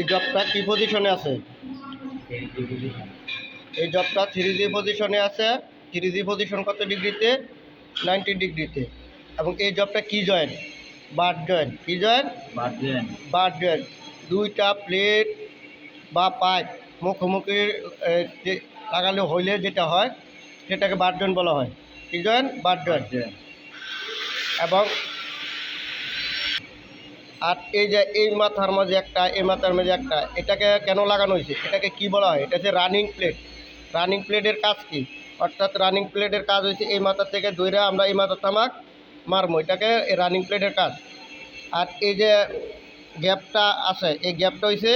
এই জবটা কি পজিশনে আছে? এই জবটা থ্রি জি পজিশনে আছে। থ্রি জি পজিশন কত ডিগ্রিতে নাইনটি ডিগ্রিতে এবং এই জবটা কি জয়েন্ট বাট জয়েন্ট কি জয়েন্ট বাদলেন বাট জয়েন্ট দুইটা প্লেট বা পাইপ মুখোমুখি লাগালে হইলে যেটা হয় সেটাকে বাট জয়েন বলা হয়। কি জয়েন্ট বাট জয়েন্ট বাদলেন এবং আর এই যে এই মাথার মাঝে একটা এই মাথার মাঝে একটা এটাকে কেন লাগানো হয়েছে? এটাকে কি বলা হয়? এটা হচ্ছে রানিং প্লেট রানিং প্লেটের কাজ কি? অর্থাৎ রানিং প্লেটের কাজ হয়েছে এই মাথার থেকে দইরা আমরা এই মাথার তামাক মারবো। এটাকে রানিং প্লেটের কাজ। আর এই যে গ্যাপটা আছে এই গ্যাপটা হচ্ছে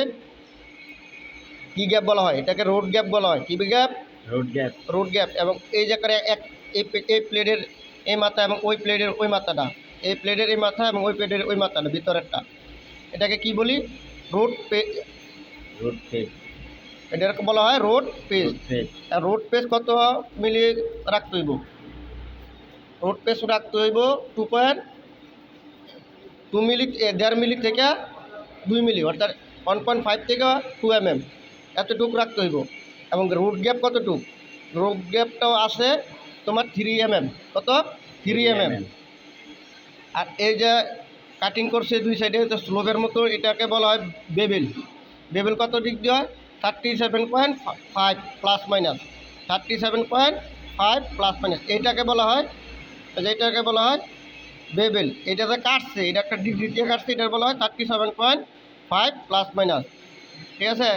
কি গ্যাপ বলা হয়? এটাকে রোড গ্যাপ বলা হয়। কি gap? Root gap root gap এবং এই যে করে এক এই এই প্লেটের এই মাথা এবং ওই প্লেটের ওই মাথাটা। এই প্লেটের এই মাথা এবং ওই প্লেটের ওই মাথাটা ভিতরেরটা। এটাকে কি বলি? রোড পে রোড ফেস এটাকে বলা হয় রোড পেজ। রোড আর রোড পেজ কত মিলি রাখতে হইব? রোড পেজ রাখতে হইব টু পয়েন্ট টু মিলি দেড় মিলি থেকে দুই মিলি অর্থাৎ ওয়ান পয়েন্ট ফাইভ থেকে টু এম এম এতটুক রাখতে হইব। এবং রুট গ্যাপ কতটুক? রুট গ্যাপটাও আছে তোমার থ্রি এম এম কত? থ্রি এম এম আর এই যে কাটিং করছে দুই সাইডে স্লোভের মতো, এটাকে বলা হয় বেবেল বেবেল কত দিয়ে হয়? Thirty seven point five plus minus thirty seven point five plus minus এইটাকে বলা হয় যেটাকে বলা হয় বেবেল এটাতে কাটছে, এটা একটা ডিগ্রি দিয়ে কাটছে এটার বলা হয় thirty seven point five plus minus ঠিক আছে?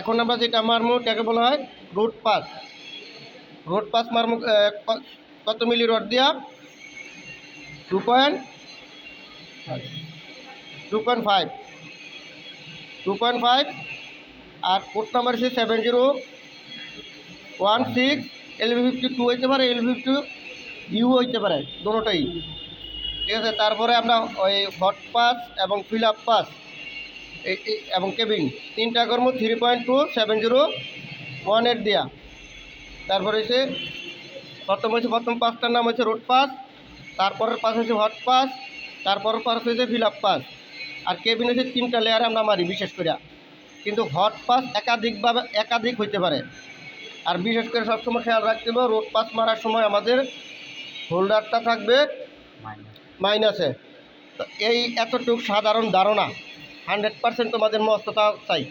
এখন আমরা যেটা মারমু, এটাকে বলা হয় রোড পাস রোড পাস মারমু কত মিলি রড দিয়া? Two point two point five two point five আর কোড নাম্বার হচ্ছে seven zero one six L fifty two হইতে পারে এল ফিফটি ইউ হইতে পারে দুটোটাই ঠিক আছে, তারপরে আমরা ওই হট পাস এবং ফিল আপ পাস এবং কেবিন তিনটা কর্ম three point two seven zero one eight দেওয়া তারপরে হচ্ছে প্রথম হচ্ছে প্রথম পাঁচটার নাম হচ্ছে রোড পাস তারপরের পাস হচ্ছে হট পাস তারপরের পাস হচ্ছে ফিল আপ পাস আর কেবিন হচ্ছে তিনটা লেয়ারে আমরা মারি, বিশেষ করে। কিন্তু হট পাস একাধিকভাবে একাধিক হইতে পারে। আর বিশেষ করে সবসময় খেয়াল রাখতে হবে রোড পাস মারার সময় আমাদের হোল্ডারটা থাকবে মাইনাসে এই এতটুকু সাধারণ ধারণা। হান্ড্রেড পার্সেন্ট তোমাদের মস্ততা চাই।